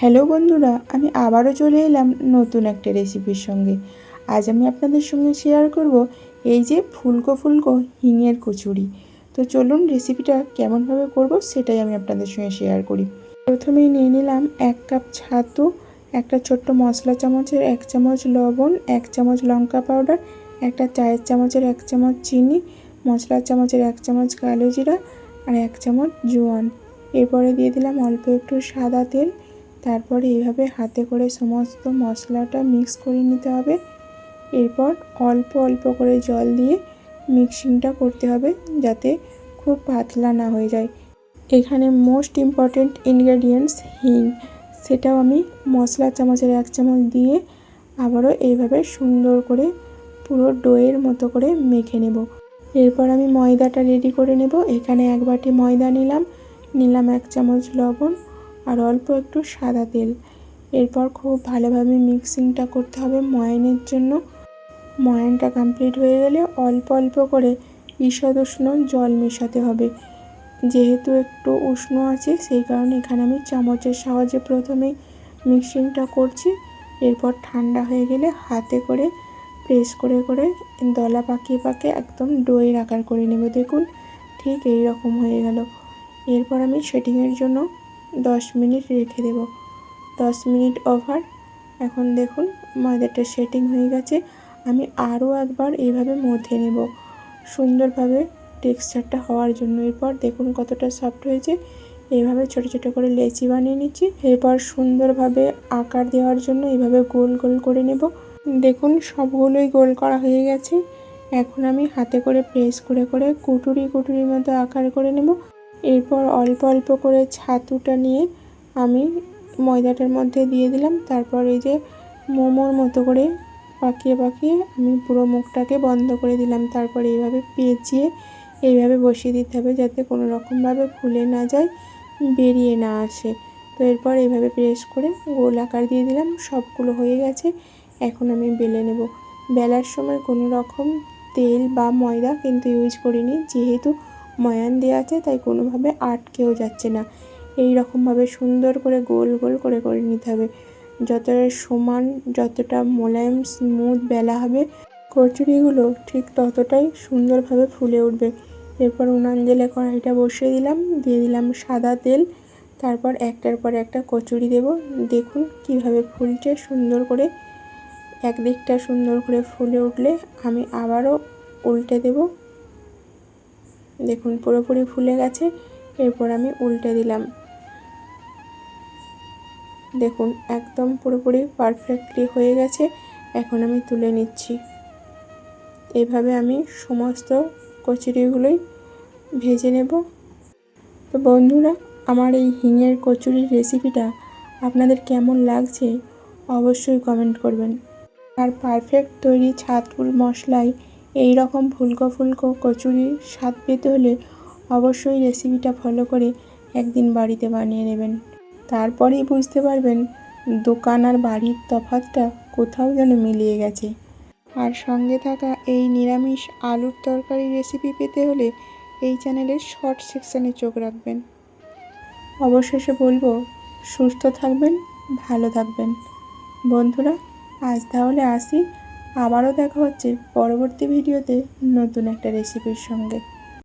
Hello বন্ধুরা, আমি আবারও চলে এলাম নতুন একটা রেসিপির সঙ্গে। আজ আমি আপনাদের সঙ্গে শেয়ার করব এই যে ফুলকো ফুলকো হিঙের কচুরি। তো চলুন রেসিপিটা কেমনভাবে করব সেটাই আমি আপনাদের সঙ্গে শেয়ার করি। প্রথমেই নিয়ে নিলাম এক কাপ ছাতু, একটা ছোট্ট মশলা চামচের এক চামচ লবণ, এক চামচ লঙ্কা পাউডার একটা চায়ের চামচের এক চামচ চিনি, মশলার চামচের এক চামচ কালো জিরা, আর এক চামচ জোয়ান। এরপরে দিয়ে দিলাম অল্প একটু সাদা তেল তারপরে এইভাবে হাতে করে সমস্ত মশলাটা মিক্স করে নিতে হবে। এরপর অল্প অল্প করে জল দিয়ে মিক্সিংটা করতে হবে যাতে খুব পাতলা না হয়ে যায়। এখানে মোস্ট ইম্পর্টেন্ট ইনগ্রেডিয়েন্টস হিং, সেটাও আমি মশলা চামচের এক চামচ দিয়ে আবারও এইভাবে সুন্দর করে পুরো ডোয়ের মতো করে মেখে নেব। এরপর আমি ময়দাটা রেডি করে নেব। এখানে এক বাটি ময়দা নিলাম। নিলাম এক চামচ লবণ। আর অল্প একটু সাদা তেল। এরপর খুব ভালোভাবে মিক্সিংটা করতে হবে ময়ানের জন্য। ময়ানটা কমপ্লিট হয়ে গেলে অল্প অল্প করে ঈষদ উষ্ণ জল মেশাতে হবে। যেহেতু একটু উষ্ণ আছে, সেই কারণে এখানে আমি চামচের সাহায্যে প্রথমেই মিক্সিংটা করছি। এরপর ঠান্ডা হয়ে গেলে হাতে করে প্রেস করে করে দলা পাকিয়ে পাকিয়ে একদম ডোয়ের আকার করে নেব। দেখুন, ঠিক এই রকম হয়ে গেল। এরপর আমি সেটিংয়ের জন্য দশ মিনিট রেখে দেব। দশ মিনিট ওভার এখন দেখুন, ময়দাটা সেটিং হয়ে গেছে। আমি আরও একবার এইভাবে মথে নেব। সুন্দরভাবে টেক্সচারটা হওয়ার জন্য। এরপর দেখুন কতটা সফট হয়েছে। এইভাবে ছোট ছোট করে লেচি বানিয়ে নিচ্ছি। এরপর সুন্দরভাবে আকার দেওয়ার জন্য এইভাবে গোল গোল করে নেব। দেখুন, সবগুলোই গোল করা হয়ে গেছে। এখন আমি হাতে করে প্রেস করে করে কুটুরি কুটুরির মতো আকার করে নেব। এরপর অল্প অল্প করে ছাতুটা নিয়ে আমি ময়দাটার মধ্যে দিয়ে দিলাম। তারপর এই যে মোমোর মতো করে পাকিয়ে পাকিয়ে আমি পুরো মুখটাকে বন্ধ করে দিলাম। তারপর এইভাবে পেঁচিয়ে এইভাবে বসিয়ে দিতে হবে যাতে কোনো রকমভাবে খুলে না যায়, বেরিয়ে না আসে। তো এরপর এইভাবে প্রেস করে গোল আকার দিয়ে দিলাম, সবগুলো হয়ে গেছে। এখন আমি বেলে নেব। বেলার সময় কোনো রকম তেল বা ময়দা কিন্তু ইউজ করিনি। যেহেতু ময়ান দেওয়া আছে, তাই কোনোভাবে আটকেও যাচ্ছে না। এই রকমভাবে সুন্দর করে গোল গোল করে করে নিতে হবে। যতটা সমান, যতটা মোলায়েম স্মুথ বেলা হবে, কচুরিগুলো ঠিক ততটাই সুন্দরভাবে ফুলে উঠবে। এরপর উনান জেলে কড়াইটা বসিয়ে দিলাম, দিয়ে দিলাম সাদা তেল। তারপর একটার পর একটা কচুরি দেব। দেখুন কীভাবে ফুলছে সুন্দর করে। একদিকটা সুন্দর করে ফুলে উঠলে আমি আবারও উল্টে দেব। দেখুন, পুরোপুরি ফুলে গেছে। এরপর আমি উল্টে দিলাম। দেখুন, একদম পুরোপুরি পারফেক্টলি হয়ে গেছে। এখন আমি তুলে নিচ্ছি। এইভাবে আমি সমস্ত কচুরিগুলোই ভেজে নেব। তো বন্ধুরা, আমার এই হিঙের কচুরির রেসিপিটা আপনাদের কেমন লাগছে অবশ্যই কমেন্ট করবেন। আর পারফেক্ট তৈরি ছাতুর মশলায় এই রকম ফুলকো ফুলকো কচুরি স্বাদ পেতে হলে অবশ্যই রেসিপিটা ফলো করে একদিন বাড়িতে বানিয়ে নেবেন। তারপরেই বুঝতে পারবেন দোকান আর বাড়ির তফাতটা কোথাও যেন মিলিয়ে গেছে। আর সঙ্গে থাকা এই নিরামিষ আলুর তরকারি রেসিপি পেতে হলে এই চ্যানেলের শর্ট সেকশানে চোখ রাখবেন। অবশেষে বলব, সুস্থ থাকবেন, ভালো থাকবেন। বন্ধুরা, আজ তাহলে আসি। আবারও দেখা হচ্ছে পরবর্তী ভিডিওতে নতুন একটা রেসিপির সঙ্গে।